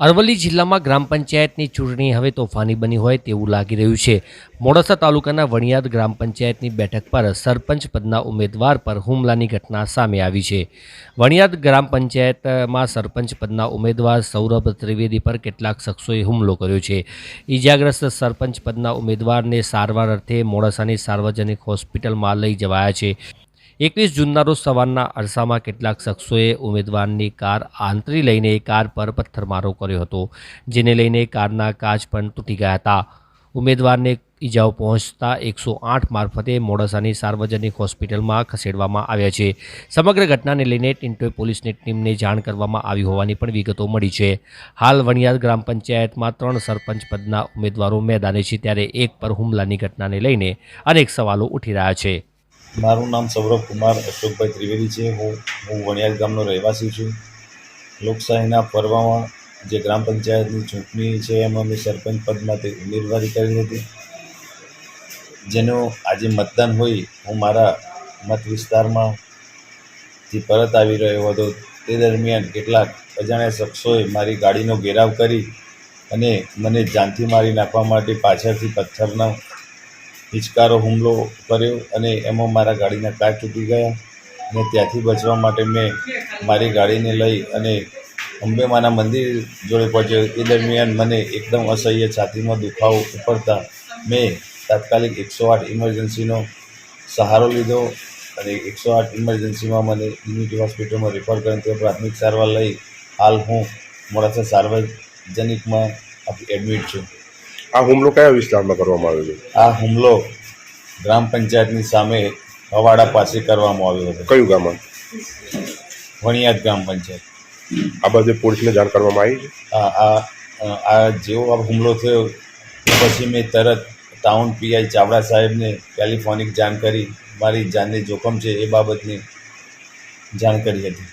અરવલ્લી જિલ્લામાં ગ્રામ પંચાયતની ચૂંટણી હવે તોફાની બની હોય તેવું લાગી રહ્યું છે. મોડાસા તાલુકાના વણિયાદ ગ્રામ પંચાયતની બેઠક પર સરપંચ પદના ઉમેદવાર પર હુમલાની ઘટના સામે આવી છે. વણિયાદ ગ્રામ પંચાયતમાં સરપંચ પદના ઉમેદવાર સૌરભ ત્રિવેદી પર કેટલાક શખ્સોએ હુમલો કર્યો છે. ઈજાગ્રસ્ત સરપંચ પદના ઉમેદવારને સારવાર અર્થે મોડાસાની સાર્વજનિક હોસ્પિટલમાં લઈ જવાયા છે. એકવીસ જૂનના રોજ સવારના અરસામાં કેટલાક શખ્સોએ ઉમેદવારની કાર આંતરી લઈને કાર પર પથ્થરમારો કર્યો હતો, જેને લઈને કારના કાચ પણ તૂટી ગયા હતા. ઉમેદવારને ઈજાઓ પહોંચતા એકસો આઠ મારફતે મોડાસાની સાર્વજનિક હોસ્પિટલમાં ખસેડવામાં આવ્યા છે. સમગ્ર ઘટનાને લઈને ટિન્ટોય પોલીસની ટીમને જાણ કરવામાં આવી હોવાની પણ વિગતો મળી છે. હાલ વણિયાર ગ્રામ પંચાયતમાં ત્રણ સરપંચ પદના ઉમેદવારો મેદાને છે, ત્યારે એક પર હુમલાની ઘટનાને લઈને અનેક સવાલો ઉઠી રહ્યા છે. મારું નામ સૌરભ કુમાર અશોકભાઈ ત્રિવેદી છે. હું હું વણિયાર ગામનો રહેવાસી છું. લોકશાહીના પર્વમાં જે ગ્રામ પંચાયતની ચૂંટણી છે, એમાં મેં સરપંચ પદ માટે ઉમેદવારી કરી હતી. જેનું આજે મતદાન હોય, હું મારા મત વિસ્તારમાંથી પરત આવી રહ્યો હતો, તે દરમિયાન કેટલાક અજાણ્યા શખ્સોએ મારી ગાડીનો ઘેરાવ કરી અને મને જાનથી મારી નાખવા માટે પાછળથી પથ્થરનો હિચકારો, હુમલો કર્યો અને એમાં મારા ગાડીના કાર તૂટી ગયા અને ત્યાંથી બચવા માટે મેં મારી ગાડીને લઈ અને અંબેમાના મંદિર જોડે પહોંચ્યો. એ દરમિયાન મને એકદમ અસહ્ય છાતીમાં દુખાવો ઉપડતા મેં તાત્કાલિક એકસો આઠ ઇમરજન્સીનો સહારો લીધો અને એકસો આઠ ઇમરજન્સીમાં મને યુનિટી હોસ્પિટલમાં રેફર કરીને ત્યાં પ્રાથમિક સારવાર લઈ હાલ હું મોડાસા સાર્વજનિકમાં એડમિટ છું. આ હુમલો કયા વિસ્તારમાં કરવામાં આવ્યો છે? આ હુમલો ગ્રામ પંચાયતની સામે હવાડા પાસે કરવામાં આવ્યો હતો. કયું ગામમાં? વણિયાદ ગ્રામ પંચાયત. આ બધે પોલીસને જાણ કરવામાં આવી છે? આ આ જેવો આ હુમલો થયો પછી મેં તરત ટાઉન પીઆઈ ચાવડા સાહેબને ટેલિફોનિક જાણ કરી મારી જાનને જોખમ છે એ બાબતની જાણ કરી હતી.